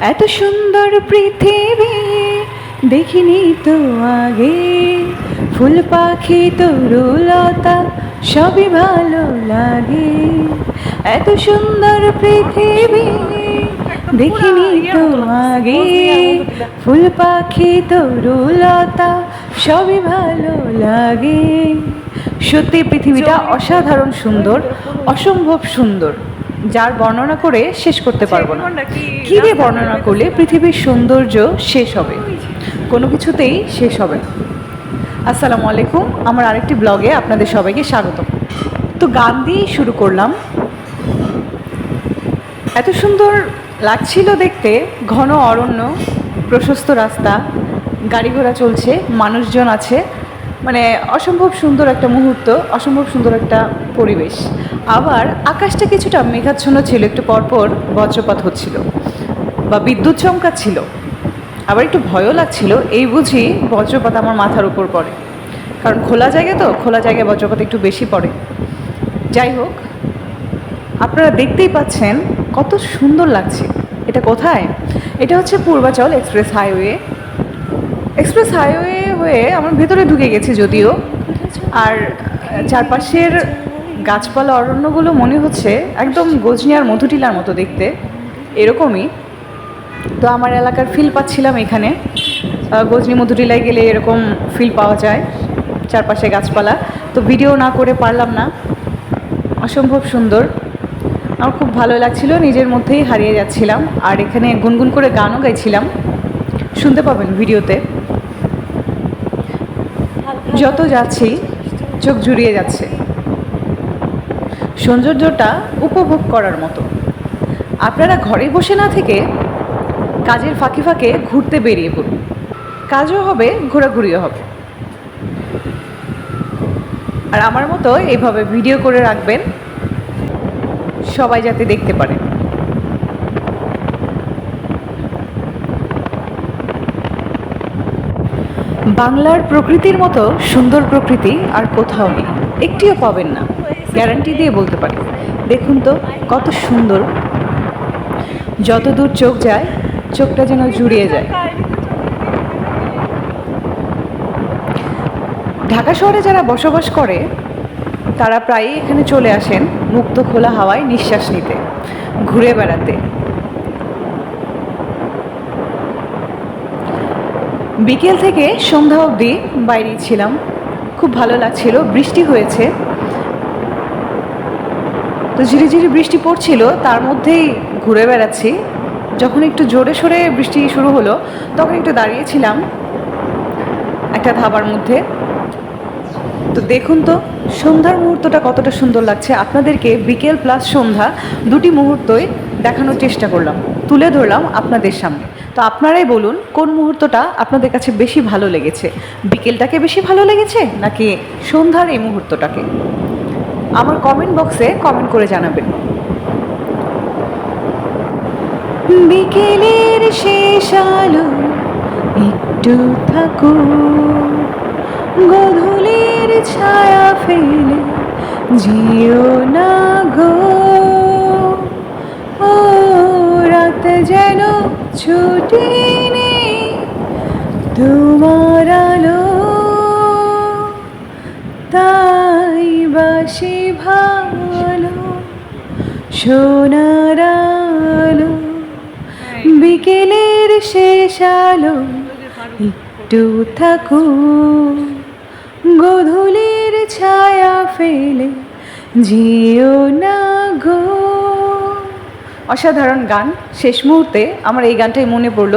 এত সুন্দর পৃথিবী দেখিনি তো আগে। ফুল পাখি, তরুলতা, সবই ভালো লাগে। এত সুন্দর পৃথিবী দেখিনি তো আগে। ফুল পাখি, তরুলতা, সবই ভালো লাগে। সত্যি, পৃথিবীটা অসাধারণ সুন্দর, অসম্ভব সুন্দর। যার বর্ণনা করে শেষ করতে পারব না। কী দিয়ে বর্ণনা করলে পৃথিবীর সৌন্দর্য শেষ হবে? কোনো কিছুতেই শেষ হবে না। আসসালামু আলাইকুম আমার আরেকটি ব্লগে আপনাদের সবাইকে স্বাগত তো গান দিয়েই শুরু করলাম। এত সুন্দর লাগছিল দেখতে ঘন অরণ্য প্রশস্ত রাস্তা গাড়ি ঘোড়া চলছে মানুষজন আছে মানে অসম্ভব সুন্দর একটা মুহূর্ত, অসম্ভব সুন্দর একটা পরিবেশ। আবার আকাশটা কিছুটা মেঘাচ্ছন্ন ছিল, একটু পরপর বজ্রপাত হচ্ছিল বা বিদ্যুৎ চমকাচ্ছিল আবার একটু ভয়ও লাগছিল, এই বুঝি বজ্রপাত আমার মাথার উপর পড়ে। কারণ খোলা জায়গা তো, খোলা জায়গায় বজ্রপাত একটু বেশি পড়ে। যাই হোক, আপনারা দেখতেই পাচ্ছেন কত সুন্দর লাগছে। এটা কোথায়? এটা হচ্ছে Purbachal express highway. Express highway হয়ে আমার ভেতরে ঢুকে গেছি যদিও। আর চারপাশের গাছপালা, অরণ্যগুলো মনে হচ্ছে একদম গজনিয়ার মধুটিলার মতো দেখতে। এরকমই। তো আমার এলাকার ফিল পাচ্ছিলাম এখানে। গজনি মধুটিলায় গেলে এরকম ফিল পাওয়া যায় চারপাশে গাছপালা। তো ভিডিও না করে পারলাম না। অসম্ভব সুন্দর। আমার খুব ভালো লাগছিল, নিজের মধ্যেই হারিয়ে যাচ্ছিলাম। আর এখানে গুনগুন করে গানও গাইছিলাম। শুনতে পাবেন ভিডিওতে যত যাচ্ছি, চোখ জুড়িয়ে যাচ্ছে। সৌন্দর্যটা উপভোগ করার মতো। আপনারা ঘরে বসে না থেকে কাজের ফাঁকে ফাঁকে ঘুরতে বেরিয়ে পড়ুন। কাজও হবে, ঘোরাঘুরিও হবে। আর আমার মতো এইভাবে ভিডিও করে রাখবেন, সবাই যাতে দেখতে পারে। বাংলার প্রকৃতির মতো সুন্দর প্রকৃতি আর কোথাও নেই। একটিও পাবেন না। গ্যারান্টি দিয়ে বলতে পারি। দেখুন তো, কত সুন্দর। যত দূর চোখ যায়, চোখটা যেন জুড়িয়ে যায়। ঢাকা শহরে যারা বসবাস করে, তারা প্রায়ই এখানে চলে আসেন মুক্ত খোলা হাওয়ায় নিঃশ্বাস নিতে, ঘুরে বেড়াতে। বিকেল থেকে সন্ধ্যা অবধি বাইরে ছিলাম। খুব ভালো লাগছিল, বৃষ্টি হয়েছে। তো ঝিরিঝিরি বৃষ্টি পড়ছিল, তার মধ্যেই ঘুরে বেড়াচ্ছি। যখন একটু জোরে সোরে বৃষ্টি শুরু হলো, তখন একটু দাঁড়িয়েছিলাম একটা ধাবার মধ্যে। তো দেখুন তো, সন্ধ্যার মুহূর্তটা কতটা সুন্দর লাগছে। আপনাদেরকে বিকেল প্লাস সন্ধ্যা দুটি মুহূর্তই দেখানোর চেষ্টা করলাম, তুলে ধরলাম আপনাদের সামনে। তো আপনারাই বলুন, কোন মুহূর্তটা আপনাদের কাছে বেশি ভালো লেগেছে? বিকেলটাকে বেশি ভালো লেগেছে, নাকি সন্ধ্যার এই মুহূর্তটাকে? আমার কমেন্ট বক্সে কমেন্ট করে জানাবেন। বিকেলের শেষ আলো, একটু থাকুন গধূলির ছায়া ফেলে জিও না গো। যেন ছুটি নেই তোমার আলো। তাই বাসি ভালো, সোনার আলো। বিকেলের শেষ আলো, একটু থাকুন গধূলির ছায়া ফেলে জিও না গো। অসাধারণ গান। শেষ মুহূর্তে আমার এই গানটাই মনে পড়ল।